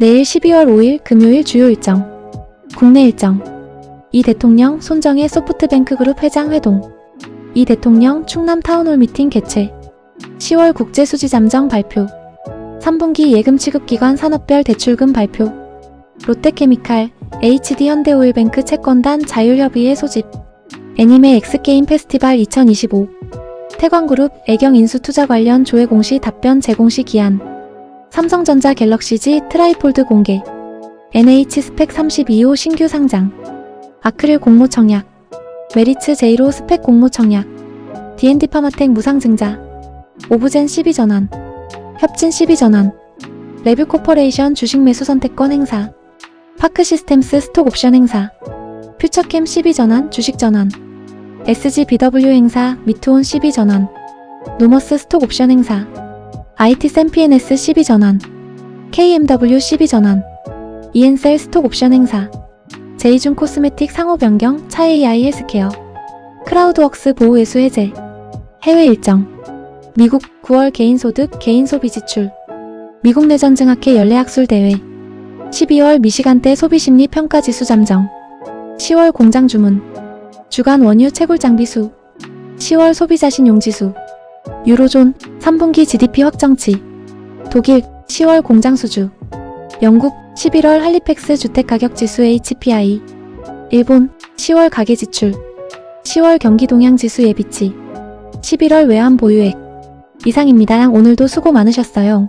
내일 12월 5일 금요일 주요 일정. 국내 일정. 이 대통령 손정혜 소프트뱅크 그룹 회장 회동. 이 대통령 충남 타운홀 미팅 개최. 10월 국제 수지 잠정 발표. 3분기 예금 취급기관 산업별 대출금 발표. 롯데케미칼, HD 현대오일뱅크 채권단 자율협의회 소집. 애니메 엑스게임 페스티벌 2025. 태광그룹 애경 인수 투자 관련 조회 공시 답변 제공시 기한. 삼성전자 갤럭시지 트라이폴드 공개. NH 스펙 32호 신규 상장. 아크릴 공모 청약. 메리츠 제이로 스펙 공모 청약. D&D 파마텍 무상 증자. 오브젠 12 전환. 협진 12 전환. 레뷰 코퍼레이션 주식 매수 선택권 행사. 파크 시스템스 스톡 옵션 행사. 퓨처캠 12 전환 주식 전환. SGBW 행사 미투온 12 전환. 누머스 스톡 옵션 행사. IT 샘PNS 12전환. KMW 12전환. 이엔셀 스톡 옵션 행사. 제이준 코스메틱 상호 변경 차 AI 헬스케어. 크라우드웍스 보호 외수 해제. 해외 일정. 미국 9월 개인 소득 개인 소비 지출. 미국 내전 증학회 연례학술 대회. 12월 미시간대 소비심리 평가 지수 잠정. 10월 공장 주문. 주간 원유 채굴 장비 수. 10월 소비자 신용 지수. 유로존 3분기 GDP 확정치. 독일 10월 공장 수주. 영국 11월 할리팩스 주택가격 지수 HPI. 일본 10월 가계 지출. 10월 경기 동향 지수 예비치. 11월 외환 보유액. 이상입니다. 오늘도 수고 많으셨어요.